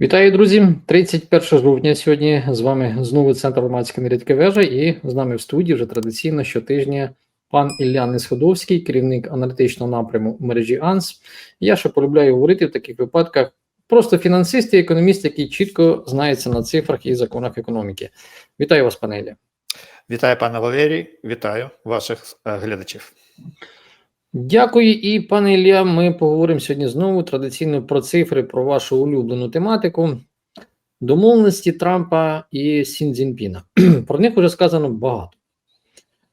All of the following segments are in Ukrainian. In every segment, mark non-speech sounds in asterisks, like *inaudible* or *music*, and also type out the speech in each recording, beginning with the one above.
Вітаю, друзі! 31 жовтня сьогодні з вами знову Центр громадської аналітики вежа, і з нами в студії вже традиційно щотижня пан Ілля Несходовський, керівник аналітичного напряму мережі АНС. Я ще полюбляю говорити в таких випадках просто фінансист і економіст, який чітко знається на цифрах і законах економіки. Вітаю вас, пане Ілля. Вітаю, пане Валерій, вітаю ваших е, глядачів. Дякую, і пане Ілля, ми поговоримо сьогодні знову традиційно про цифри, про вашу улюблену тематику. Домовленості Трампа і Сін Цзіньпіна. *clears throat* Про них вже сказано багато.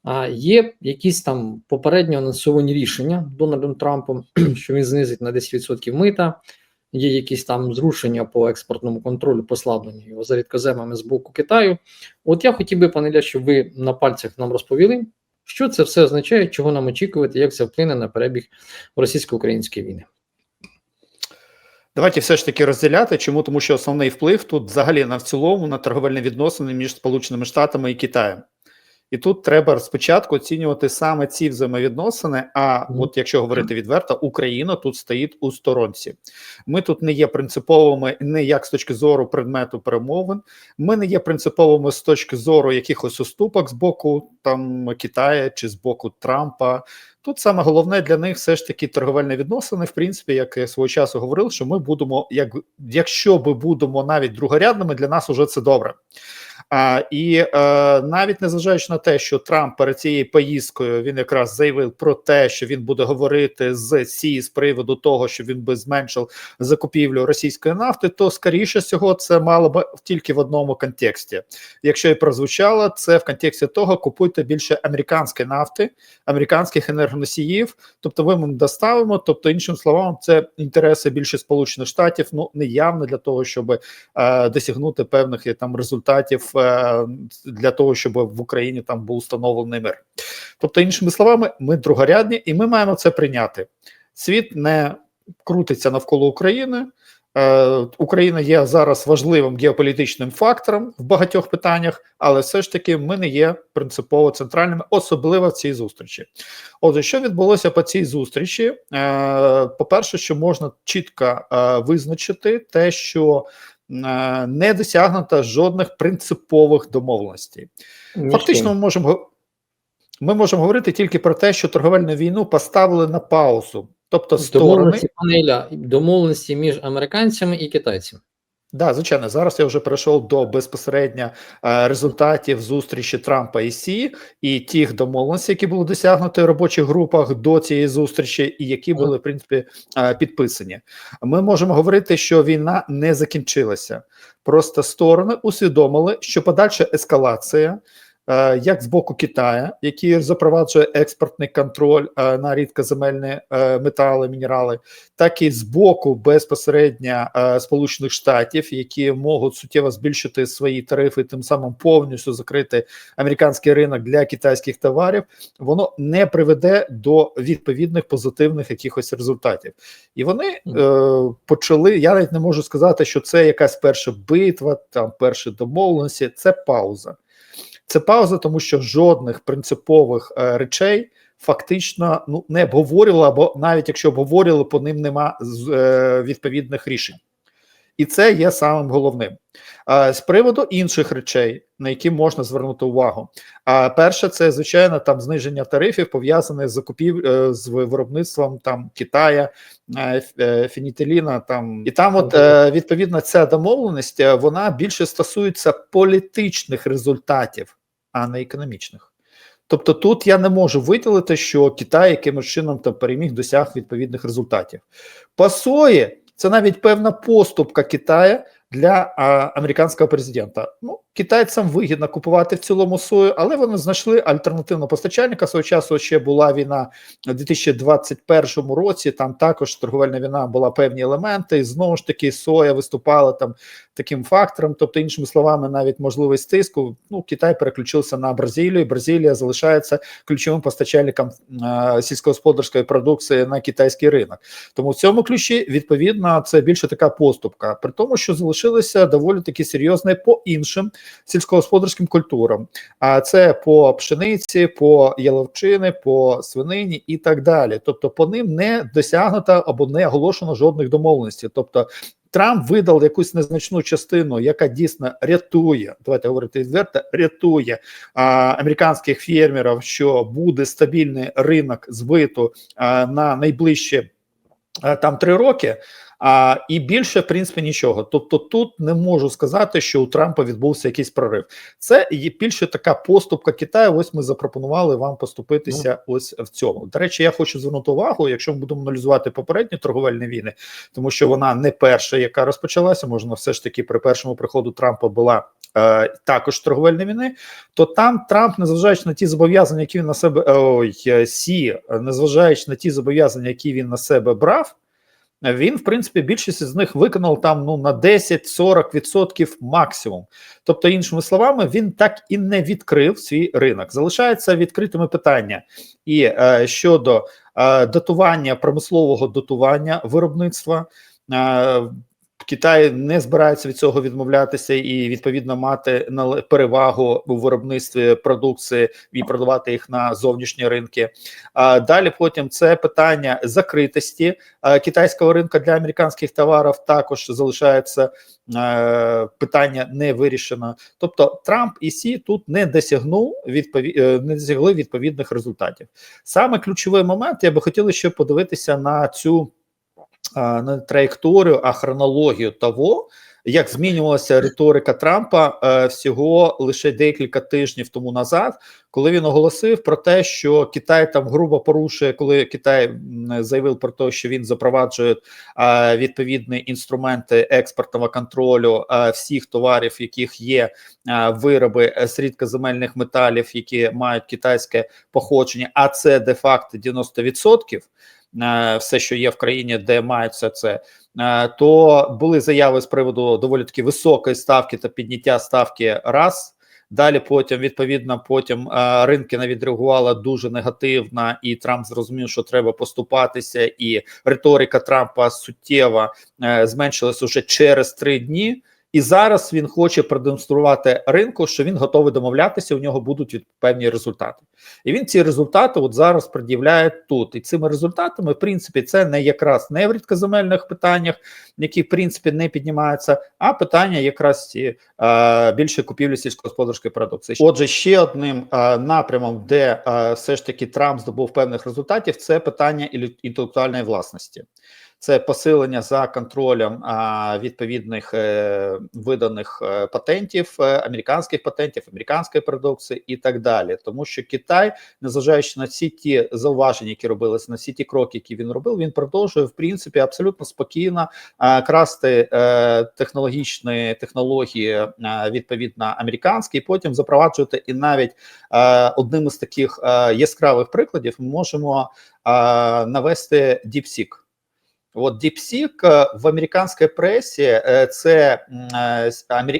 А є якісь там попередньо анонсовані рішення Дональдом Трампом, *clears throat* що він знизить на 10% мита. Є якісь там зрушення по експортному контролю, послаблення його за рідкоземами з боку Китаю. От я хотів би, пане Ілля, щоб ви на пальцях нам розповіли, що це все означає, чого нам очікувати, як це вплине на перебіг російсько-української війни. Давайте все ж таки розділяти. Чому? Тому що основний вплив тут взагалі на в цілому на торговельні відносини між Сполученими Штатами і Китаєм. І тут треба спочатку оцінювати саме ці взаємовідносини. А от якщо говорити відверто, Україна тут стоїть у сторонці. Ми тут не є принциповими не як з точки зору предмету перемовин. Ми не є принциповими з точки зору якихось уступок з боку там Китаю чи з боку Трампа. Тут саме головне для них все ж таки торговельні відносини. В принципі, як я свого часу говорив, що ми будемо, як якщо ми будемо навіть другорядними, для нас уже це добре. І е, навіть незважаючи на те, що Трамп перед цією поїздкою він якраз заявив про те, що він буде говорити з Сі з приводу того, що він би зменшив закупівлю російської нафти, то скоріше всього це мало б тільки в одному контексті. Якщо і прозвучало, це в контексті того, купуйте більше американської нафти, американських енергоносіїв, тобто ви ми доставимо. Тобто, іншим словом, це інтереси більше Сполучених Штатів, ну не явно для того, щоб е, досягнути певних там результатів е, для того, щоб в Україні там був встановлений мир. Тобто, іншими словами, ми другорядні, і ми маємо це прийняти. Світ не крутиться навколо України. Е, Україна є зараз важливим геополітичним фактором в багатьох питаннях, але все ж таки ми не є принципово центральними, особливо в цій зустрічі. Отже, що відбулося по цій зустрічі? Е, По-перше, що можна чітко е, визначити те, що е, не досягнуто жодних принципових домовленостей. Фактично, ми можемо ми можемо говорити тільки про те, що торговельну війну поставили на паузу, тобто сторони. домовленості, домовленості між американцями і китайцями. Да, звичайно, зараз я вже перейшов до безпосередньо е, результатів зустрічі Трампа і Сі, і тих домовленостей, які були досягнуті в робочих групах до цієї зустрічі, і які були в принципі е, підписані. Ми можемо говорити, що війна не закінчилася. Просто сторони усвідомили, що подальша ескалація. Е, Як з боку Китаю, який запроваджує експортний контроль е, на рідкоземельні е, метали, мінерали, так і з боку безпосередньо Сполучених Штатів, які можуть суттєво збільшити свої тарифи, тим самим повністю закрити американський ринок для китайських товарів, воно не приведе до відповідних позитивних якихось результатів. І вони е, почали. Я навіть не можу сказати, що це якась перша битва, там перші домовленості. Це пауза. Це пауза, тому що жодних принципових е, речей фактично ну не обговорювали, або навіть якщо обговорювали, по ним нема е, відповідних рішень. І це є самим головним. З приводу інших речей, на які можна звернути увагу. Перше, це звичайно там зниження тарифів пов'язане з закупів е, з виробництвом там Китая, ф- фенітиліна. Там і там, от відповідно, ця домовленість вона більше стосується політичних результатів, а не економічних. Тобто тут я не можу виділити, що Китай якимось чином там переміг досяг відповідних результатів. По це навіть певна поступка Китая для а, американського президента. Ну, китайцям вигідно купувати в цілому сою, але вони знайшли альтернативного постачальника. Свого часу ще була війна у 2021 році. Там також торговельна війна була певні елементи, і знову ж таки соя виступала там таким фактором. Тобто, іншими словами, навіть можливість тиску. Ну, Китай переключився на Бразилію. і Бразилія залишається ключовим постачальником е, сільськогосподарської продукції на китайський ринок. Тому в цьому ключі відповідно це більше така поступка, при тому, що залишилися доволі таки серйозні по іншим сільськогосподарським культурам. А це по пшениці, по яловчини, по свинині і так далі. Тобто, по ним не досягнуто або не оголошено жодних домовленостей. Тобто Трамп видав якусь незначну частину, яка дійсно рятує. Давайте говорити відверто, рятує а, американських фермерів, що буде стабільний ринок збиту а, на найближчі а, там три роки. А і більше, в принципі, нічого. Тобто, тут не можу сказати, що у Трампа відбувся якийсь прорив. Це є більше така поступка Китаю. Ось ми запропонували вам поступитися ось в цьому. До речі, я хочу звернути увагу, якщо ми будемо аналізувати попередні торговельні війни, тому що вона не перша, яка розпочалася. Можна все ж таки при першому приходу Трампа була. е, Також торговельні війни, то там Трамп, незважаючи на ті зобов'язання, які він на себе ой, е, сі, незважаючи на ті зобов'язання, які він на себе брав, він, в принципі, більшість з них виконав там ну на 10-40% максимум. Тобто, іншими словами, він так і не відкрив свій ринок. Залишається відкритими питання і е, щодо е, датування промислового дотування виробництва. Китай не збирається від цього відмовлятися і відповідно мати перевагу у виробництві продукції і продавати їх на зовнішні ринки. А далі потім це питання закритості китайського ринку для американських товарів також залишається е, питання не вирішено. Тобто Трамп і Сі тут не досягнув відпові... е, не досягли відповідних результатів. Саме ключовий момент я би хотів ще подивитися на цю не траєкторію, а хронологію того, як змінювалася риторика Трампа е, всього лише декілька тижнів тому назад, коли він оголосив про те, що Китай там грубо порушує, коли Китай заявив про те, що він запроваджує відповідні інструменти експортного контролю всіх товарів, яких є вироби з рідкоземельних металів, які мають китайське походження, а це де-факто 90%. Все, що є в країні, де мається це, е, то були заяви з приводу доволі таки високої ставки та підняття ставки раз. Далі потім відповідно потім е, ринки не відреагували дуже негативно, і Трамп зрозумів, що треба поступатися, і риторика Трампа суттєво е, зменшилась уже через три дні. І зараз він хоче продемонструвати ринку, що він готовий домовлятися. У нього будуть певні результати, і він ці результати от зараз пред'являє тут. І цими результатами, в принципі, це не якраз не в рідкоземельних питаннях, які в принципі не піднімаються, а питання якраз ці е, більше купівлі сільськогосподарської продукції. Отже, ще одним е, напрямом, де е, все ж таки Трамп здобув певних результатів, це питання інтелектуальної власності. Це посилення за контролем відповідних е, виданих е, патентів, е, американських патентів, американської продукції і так далі. Тому що Китай, незважаючи на всі ті зауваження, які робилися, на всі ті кроки, які він робив, він продовжує в принципі абсолютно спокійно красти технологічні технології відповідно американські, і потім запроваджувати. І навіть одним із таких яскравих прикладів ми можемо навести DeepSeek. От DeepSeek е, в американській пресі е, це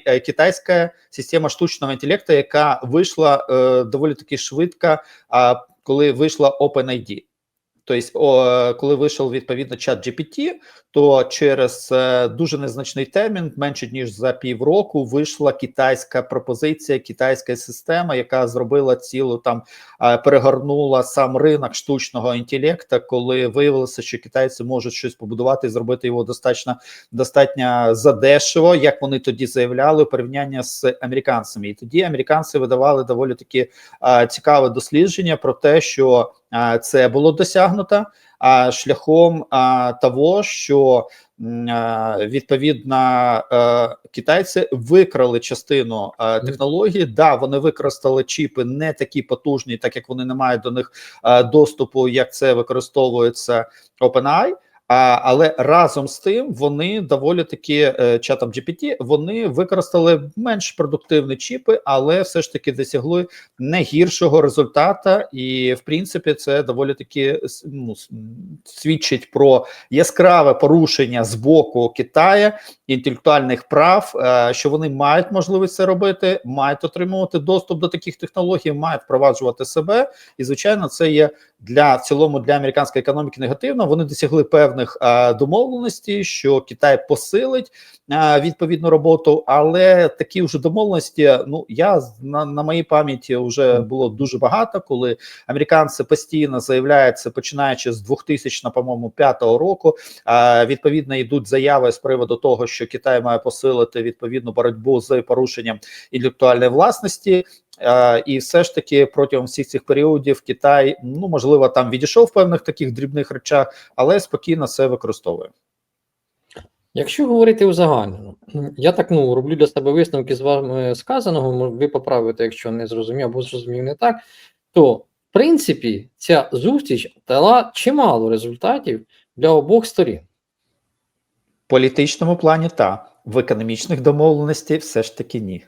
е, китайська система штучного інтелекту, яка вийшла доволі таки швидко, коли вийшла OpenID. Тобто, коли вийшов відповідно чат GPT, то через е, дуже незначний термін, менше ніж за півроку, вийшла китайська пропозиція, китайська система, яка зробила цілу там е, перегорнула сам ринок штучного інтелекту, коли виявилося, що китайці можуть щось побудувати і зробити його достатньо достатньо задешево, як вони тоді заявляли, у порівняння з американцями. І тоді американці видавали доволі таки е, цікаве дослідження про те, що це було досягнуто шляхом того, що відповідно е, китайці викрали частину е, технології. Да, вони використали чіпи не такі потужні, так як вони не мають до них е, доступу, як це використовується OpenAI. А, але разом з тим вони доволі таки е, чатом GPT, вони використали менш продуктивні чіпи, але все ж таки досягли не гіршого результата, і в принципі це доволі таки ну, свідчить про яскраве порушення з боку Китая інтелектуальних прав, е, що вони мають можливість це робити, мають отримувати доступ до таких технологій, мають впроваджувати себе. І звичайно, це є для в цілому для американської економіки негативно. Вони досягли певних е, домовленостей, що Китай посилить е, відповідну роботу, але такі вже домовленості. Ну я на, на моїй пам'яті вже було дуже багато, коли американці постійно заявляють це, починаючи з 2000, по-моєму, п'ятого року. Відповідно йдуть заяви з приводу того, що Китай має посилити відповідну боротьбу з порушенням інтелектуальної власності. Е, і все ж таки протягом всіх цих періодів Китай, ну можливо, там відійшов в певних таких дрібних речах, але спокійно це використовує. Якщо говорити узагальнено, я так ну роблю для себе висновки з вами сказаного, ви поправите, якщо не зрозумів або зрозумів не так, то в принципі ця зустріч дала чимало результатів для обох сторін. Політичному плані та в економічних домовленостей все ж таки ні.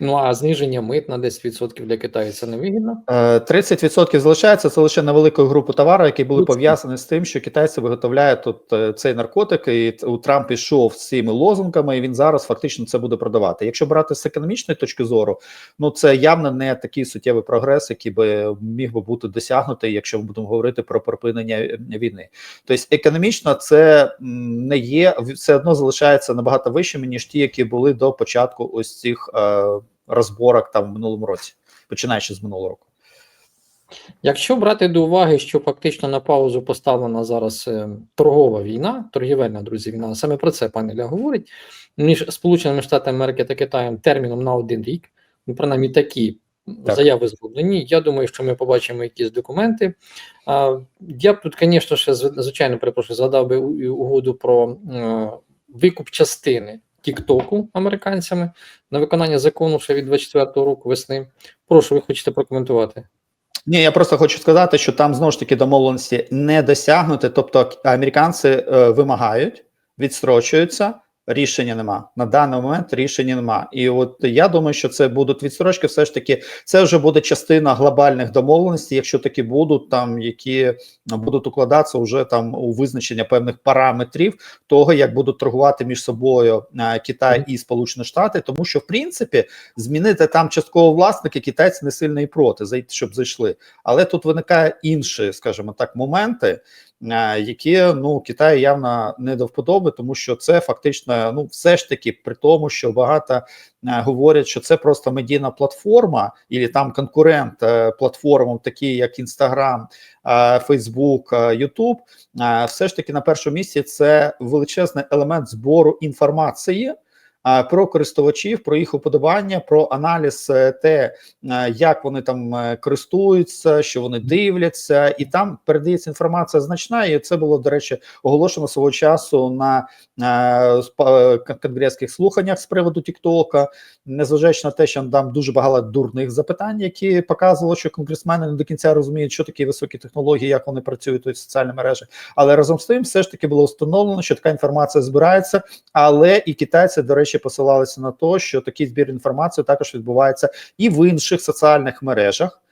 Ну а зниження мит на 10% для Китаю це не вигідно. Е, 30% залишається це лише на велику групу товару, які були пов'язані з тим, що китайці виготовляють тут е, цей наркотик, і у Трамп пішов з цими лозунгами, і він зараз фактично це буде продавати. Якщо брати з економічної точки зору, ну це явно не такий суттєвий прогрес, який би міг би бути досягнутий, якщо ми будемо говорити про припинення е, війни. Тобто економічно це не є все одно залишається набагато вищими ніж ті, які були до початку ось цих розборок там в минулому році, починаючи з минулого року. Якщо брати до уваги, що фактично на паузу поставлена зараз е, торгова війна, торгівельна друзі, війна, саме про це пан Ілля говорить, між Сполученими Штатами Америки та Китаєм терміном на один рік, ну, принаймні такі Так. заяви зроблені. Я думаю, що ми побачимо якісь документи. А, я б тут, звісно, ще звичайно перепрошую, згадав би угоду про е, викуп частини Тіктоку американцями на виконання закону ще від 24-го року весни. Прошу, ви хочете прокоментувати? Ні, я просто хочу сказати, що там знову ж таки домовленості не досягнути. Тобто американці е, вимагають, відстрочуються. Рішення нема на даний момент. Рішення нема, і от я думаю, що це будуть відстрочки. Все ж таки, це вже буде частина глобальних домовленостей, якщо такі будуть там, які будуть укладатися вже там у визначення певних параметрів того, як будуть торгувати між собою е, Китай і Сполучені Штати, тому що в принципі змінити там частково власники китайці не сильно і проти, щоб зайшли. Але тут виникає інші, скажімо так, моменти, е, які ну Китаю явно не до вподоби, тому що це фактично, ну все ж таки, при тому, що багато е, говорять, що це просто медійна платформа, і там конкурент е, платформам, такі як е, YouTube, е, все ж таки на першому місці це величезний елемент збору інформації. Про користувачів, про їх уподобання, про аналіз е, те, е, як вони там е, користуються, що вони дивляться, і там передається інформація значна. І це було до речі оголошено свого часу на конгресських слуханнях з приводу Тіктока, незважаючи на те, що там дуже багато дурних запитань, які показували, що конгресмени не до кінця розуміють, що такі високі технології, як вони працюють у соціальні мережі. Але разом з тим, все ж таки було встановлено, що така інформація збирається, але і китайці, до речі, посилалися на те, що такий збір інформації також відбувається і в інших соціальних мережах.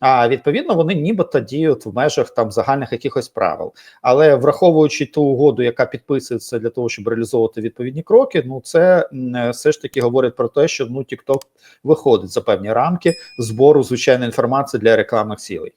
А відповідно вони нібито діють в межах там загальних якихось правил. Але враховуючи ту угоду, яка підписується для того, щоб реалізовувати відповідні кроки, ну це е, все ж таки говорить про те, що ну TikTok виходить за певні рамки збору звичайної інформації для рекламних цілей.